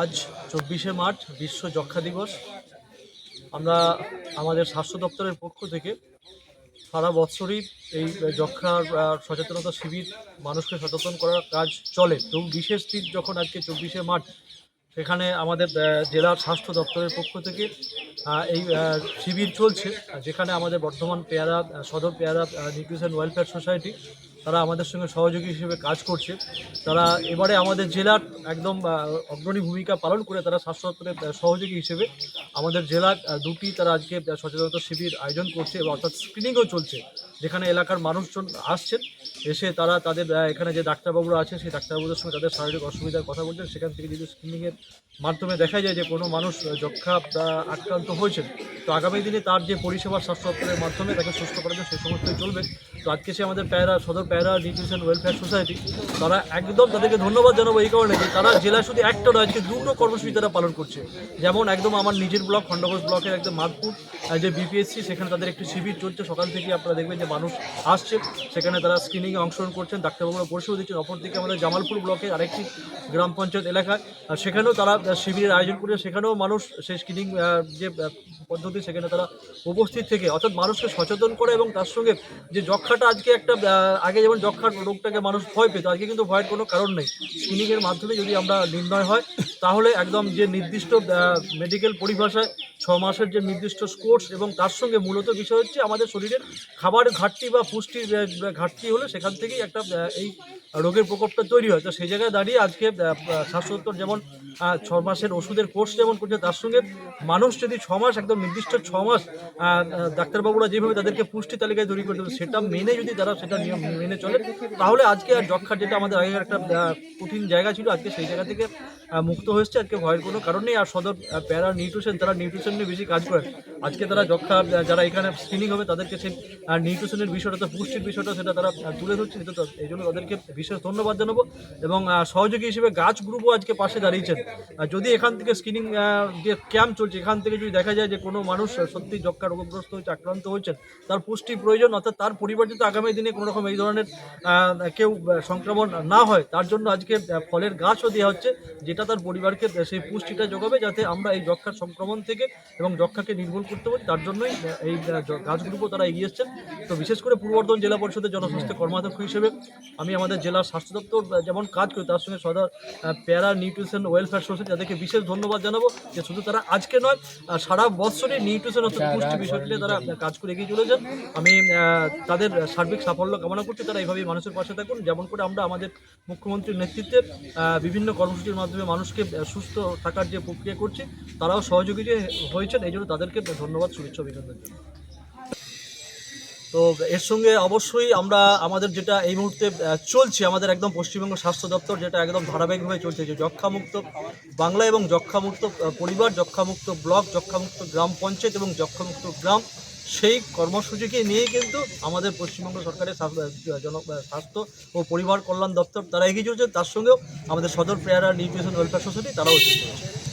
আজ চব্বিশে মার্চ, বিশ্ব যক্ষা দিবস। আমরা আমাদের স্বাস্থ্য দপ্তরের পক্ষ থেকে সারা বছরই এই যক্ষার সচেতনতা শিবির মানুষকে সচেতন করার কাজ চলে। তো বিশেষ দিন যখন আজকে চব্বিশে মার্চ সেখানে আমাদের জেলার স্বাস্থ্য দপ্তরের পক্ষ থেকে এই শিবির চলছে যেখানে আমাদের বর্ধমান পেয়ারা সদর পেয়ারা নিউট্রিশন ওয়েলফেয়ার সোসাইটি, তারা আমাদের সঙ্গে সহযোগী হিসেবে কাজ করছে। তারা এবারে আমাদের জেলার একদম অগ্রণী ভূমিকা পালন করে তারা স্বাস্থ্য দপ্তরের সহযোগী হিসেবে আমাদের জেলার দুটি তারা আজকে সচেতনতা শিবির আয়োজন করছে এবং অর্থাৎ স্ক্রিনিংও চলছে। যেখানে এলাকার মানুষজন আসছেন এসে তারা তাদের এখানে যে ডাক্তারবাবুরা আছে সেই ডাক্তারবাবুদের সঙ্গে তাদের শারীরিক অসুবিধার কথা বলছেন। সেখান থেকে যদি স্ক্রিনিংয়ের মাধ্যমে দেখা যায় যে কোনো মানুষ যক্ষা আক্রান্ত হয়েছেন তো আগামী দিনে তার যে পরিষেবা স্বাস্থ্য দপ্তরের মাধ্যমে তাকে সুস্থ করার জন্য সেই সমস্তই চলবে। তো আজকে সে আমাদের প্যারা সদর প্যারা নিউট্রিশন ওয়েলফেয়ার সোসাইটি তারা একদম তাদেরকে ধন্যবাদ জানাব এই কারণে যে তারা জেলায় শুধু একটা নয় আজকে দুটো কর্মসূচি তারা পালন করছে। যেমন একদম আমার নিজের ব্লক খণ্ডঘোষ ব্লকের একদম মাধপুর আহ, যে বিপিএসসি সেখানে তাদের একটি শিবির চলছে। সকাল থেকে আপনারা দেখবেন যে মানুষ আসছে, সেখানে তারা স্ক্রিনিংয়ে অংশগ্রহণ করছেন। ডাক্তারবাবুরা পরিষেবা দিচ্ছেন অপরদিকে আমাদের জামালপুর ব্লকের আরেকটি গ্রাম পঞ্চায়েত এলাকায়। সেখানেও তারা শিবিরের আয়োজন করে সেখানেও মানুষ সেই স্ক্রিনিং যে পদ্ধতি, সেখানে তারা উপস্থিত থেকে অর্থাৎ মানুষকে সচেতন করে এবং তার সঙ্গে যে যক্ষাটা আজকে একটা আগে যেমন যক্ষার রোগটাকে মানুষ ভয় পেত, আজকে কিন্তু ভয়ের কোনো কারণ নেই। স্ক্রিনিংয়ের মাধ্যমে যদি আমরা নির্ণয় হয়, তাহলে একদম যে নির্দিষ্ট মেডিকেল পরিভাষায় ছ মাসের যে নির্দিষ্ট কোর্স এবং তার সঙ্গে মূলত বিষয় হচ্ছে আমাদের শরীরের খাবার ঘাটতি বা পুষ্টির ঘাটতি হলে সেখান থেকেই একটা এই রোগের প্রকোপটা তৈরি হয়। তো সেই জায়গায় দাঁড়িয়ে আজকে আহ, আহ, স্বাস্থ্য যেমন ছ মাসের ওষুধের কোর্স যেমন করছে তার সঙ্গে মানুষ যদি ছ মাস একদম নির্দিষ্ট ছ মাস ডাক্তারবাবুরা যেভাবে তাদেরকে পুষ্টি তালিকায় তৈরি করে সেটা মেনে যদি তারা সেটা নিয়ম মেনে চলে তাহলে আজকে আর যক্ষার যেটা আমাদের আগে একটা কঠিন জায়গা ছিল আজকে সেই জায়গা থেকে মুক্ত হয়েছে আজকে ভয়ের কোনো কারণ নেই। আর সদর প্যারা নিউট্রিশন তারা নিউট্রিশন নিয়ে বেশি কাজ করে। আজকে তারা যক্ষা, যারা এখানে স্ক্রিনিং হবে, তাদেরকে সেই নিউট্রিশনের বিষয়টা, তো পুষ্টির বিষয়টা সেটা তারা তুলে ধরছে। এই জন্য তাদেরকে বিশেষ ধন্যবাদ জানাব এবং সহযোগী হিসেবে গাছ গ্রুপও আজকে পাশে দাঁড়িয়েছেন। যদি এখান থেকে স্ক্রিনিং যে ক্যাম্প চলছে, এখান থেকে যদি দেখা যায় যে কোনো মানুষ সত্যি যক্ষা রোগগ্রস্ত হয়েছে, আক্রান্ত হয়েছেন, তার পুষ্টি প্রয়োজন, অর্থাৎ তার পরিবার যাতে আগামী দিনে কোনো রকম এই ধরনের কেউ সংক্রমণ না হয়, তার জন্য আজকে ফলের গাছও দেওয়া হচ্ছে, যেটা তার পরিবারকে সেই পুষ্টিটা যোগাবে যাতে আমরা এই যক্ষার সংক্রমণ থেকে এবং যক্ষাকে নির্মূল করতে পারি তার জন্যই এই গাছগুলোও তারা এগিয়ে এসছেন। তো বিশেষ করে পূর্ব বর্ধমান জেলা পরিষদের জনস্বাস্থ্য কর্মাধ্যক্ষ হিসেবে আমি আমাদের জেলার স্বাস্থ্য দপ্তর যেমন কাজ করি তার সঙ্গে সদা প্যারা নিউট্রিশন ওয়েলফেয়ার সোসাইটি তাদেরকে বিশেষ ধন্যবাদ জানাব যে শুধু তারা আজকে নয় সারা বছরই নিউট্রিশন অর্থাৎ পুষ্টি বিষয়টি নিয়ে তারা কাজ করে এগিয়ে চলেছেন। আমি তাদের সার্বিক সাফল্য কামনা করছি তারা এইভাবেই মানুষের পাশে থাকুন। যেমন করে আমরা আমাদের মুখ্যমন্ত্রীর নেতৃত্বে বিভিন্ন কর্মসূচির মাধ্যমে মানুষকে সুস্থ থাকার যে প্রক্রিয়া করছি তারাও সহযোগী যে হয়েছেন, এই জন্য তাদেরকে ধন্যবাদ, শুভেচ্ছা, অভিনন্দন জানাই। তো এর সঙ্গে অবশ্যই আমরা আমাদের যেটা এই মুহূর্তে চলছে, আমাদের একদম পশ্চিমবঙ্গ স্বাস্থ্য দপ্তর যেটা একদম ধারাবাহিকভাবে চলছে, যে যক্ষামুক্ত বাংলা এবং যক্ষামুক্ত পরিবার, যক্ষামুক্ত ব্লক, যক্ষামুক্ত গ্রাম পঞ্চায়েত এবং যক্ষামুক্ত গ্রাম, সেই কর্মসূচিকে নিয়ে কিন্তু আমাদের পশ্চিমবঙ্গ সরকারের জন স্বাস্থ্য ও পরিবার কল্যাণ দপ্তর তারা এগিয়ে চলছে তার সঙ্গেও আমাদের সদর প্রেয়ারা নিউট্রিশন ওয়েলফেয়ার সোসাইটি তারাও এগিয়ে চলছে